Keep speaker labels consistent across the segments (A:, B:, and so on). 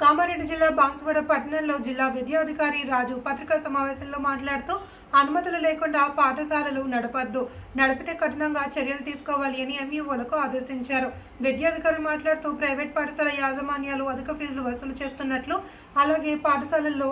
A: కామారెడ్డి జిల్లా బాన్సువాడ పట్టణంలో జిల్లా విద్యాధికారి రాజు పత్రికా సమావేశంలో మాట్లాడుతూ అనుమతులు లేకుండా పాఠశాలలు నడపద్దు. నడిపితే కఠినంగా చర్యలు తీసుకోవాలి అని ఎంఈఓలకు ఆదేశించారు. విద్యాధికారులు మాట్లాడుతూ ప్రైవేట్ పాఠశాల యాజమాన్యాలు అధిక ఫీజులు వసూలు చేస్తున్నట్లు అలాగే పాఠశాలల్లో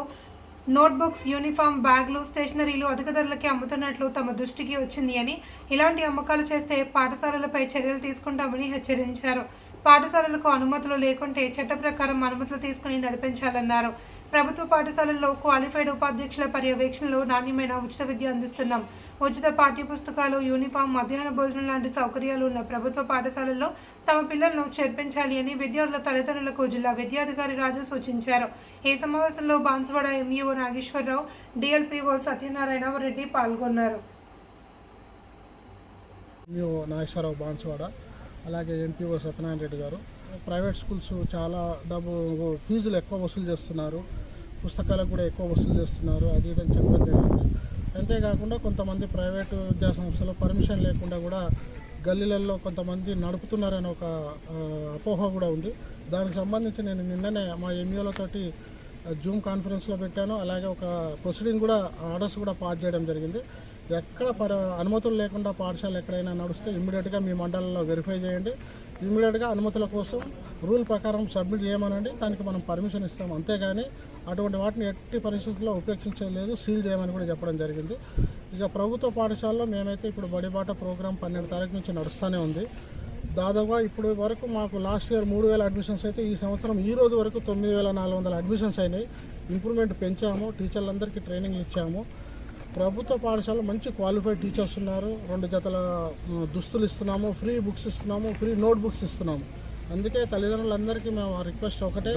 A: నోట్బుక్స్ యూనిఫామ్ బ్యాగులు స్టేషనరీలు అధిక ధరలకి అమ్ముతున్నట్లు తమ దృష్టికి వచ్చింది అని ఇలాంటి అమ్మకాలు చేస్తే పాఠశాలలపై చర్యలు తీసుకుంటామని హెచ్చరించారు. పాఠశాలలకు అనుమతులు లేకుంటే చట్ట ప్రకారం అనుమతులు తీసుకుని నడిపించాలన్నారు. ప్రభుత్వ పాఠశాలల్లో క్వాలిఫైడ్ ఉపాధ్యక్షుల పర్యవేక్షణలో నాణ్యమైన ఉచిత విద్య అందిస్తున్నాం. ఉచిత పాఠ్య పుస్తకాలు యూనిఫామ్ మధ్యాహ్న భోజనం లాంటి సౌకర్యాలు ఉన్న ప్రభుత్వ పాఠశాలల్లో తమ పిల్లలను చేర్పించాలి అని విద్యార్థుల తల్లిదండ్రులకు జిల్లా విద్యాధికారి రాజు సూచించారు. ఈ సమావేశంలో బాన్సువాడ ఎంఈఓ నాగేశ్వరరావు డిఎల్పిఓ సత్యనారాయణ రెడ్డి పాల్గొన్నారు.
B: నాగేశ్వరరావు అలాగే ఎంపీఓ సత్యనారాయణ రెడ్డి గారు. ప్రైవేట్ స్కూల్స్ చాలా డబ్బు ఫీజులు ఎక్కువ వసూలు చేస్తున్నారు. పుస్తకాలకు కూడా ఎక్కువ వసూలు చేస్తున్నారు. అది ఇది చెప్పడం జరిగింది. అంతేకాకుండా కొంతమంది ప్రైవేటు విద్యాసంస్థలు పర్మిషన్ లేకుండా కూడా గల్లీలలో కొంతమంది నడుపుతున్నారనే ఒక అపోహ కూడా ఉంది. దానికి సంబంధించి నేను నిన్ననే మా ఎంఈఓలతోటి జూమ్ కాన్ఫరెన్స్లో పెట్టాను. అలాగే ఒక ప్రొసీడింగ్ కూడా ఆర్డర్స్ కూడా పాస్ చేయడం జరిగింది. ఎక్కడ పర అనుమతులు లేకుండా పాఠశాల ఎక్కడైనా నడిస్తే ఇమ్మీడియట్గా మీ మండలంలో వెరిఫై చేయండి. ఇమ్మీడియట్గా అనుమతుల కోసం రూల్ ప్రకారం సబ్మిట్ చేయమనండి. దానికి మనం పర్మిషన్ ఇస్తాం. అంతేగాని అటువంటి వాటిని ఎట్టి పరిస్థితుల్లో ఉపేక్షించలేదు సీల్ చేయమని కూడా చెప్పడం జరిగింది. ఇక ప్రభుత్వ పాఠశాలలో మేమైతే ఇప్పుడు బడిబాట ప్రోగ్రాం పన్నెండు తారీఖు నుంచి నడుస్తూనే ఉంది. దాదాపుగా ఇప్పుడు వరకు మాకు లాస్ట్ ఇయర్ మూడు వేల అడ్మిషన్స్ అయితే ఈ సంవత్సరం ఈ రోజు వరకు తొమ్మిది వేల నాలుగు వందల అడ్మిషన్స్ అయినాయి. ఇంప్రూవ్మెంట్ పెంచాము టీచర్లందరికీ ట్రైనింగ్ ఇచ్చాము. ప్రభుత్వ పాఠశాలలో మంచి క్వాలిఫైడ్ టీచర్స్ ఉన్నారు. రెండు జతల దుస్తులు ఇస్తున్నాము ఫ్రీ బుక్స్ ఇస్తున్నాము ఫ్రీ నోట్ బుక్స్ ఇస్తున్నాము. అందుకే తల్లిదండ్రులందరికీ మేము రిక్వెస్ట్ ఒకటే.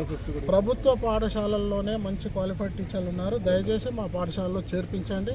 B: ప్రభుత్వ పాఠశాలల్లోనే మంచి క్వాలిఫైడ్ టీచర్లు ఉన్నారు. దయచేసి మా పాఠశాలలో చేర్పించండి.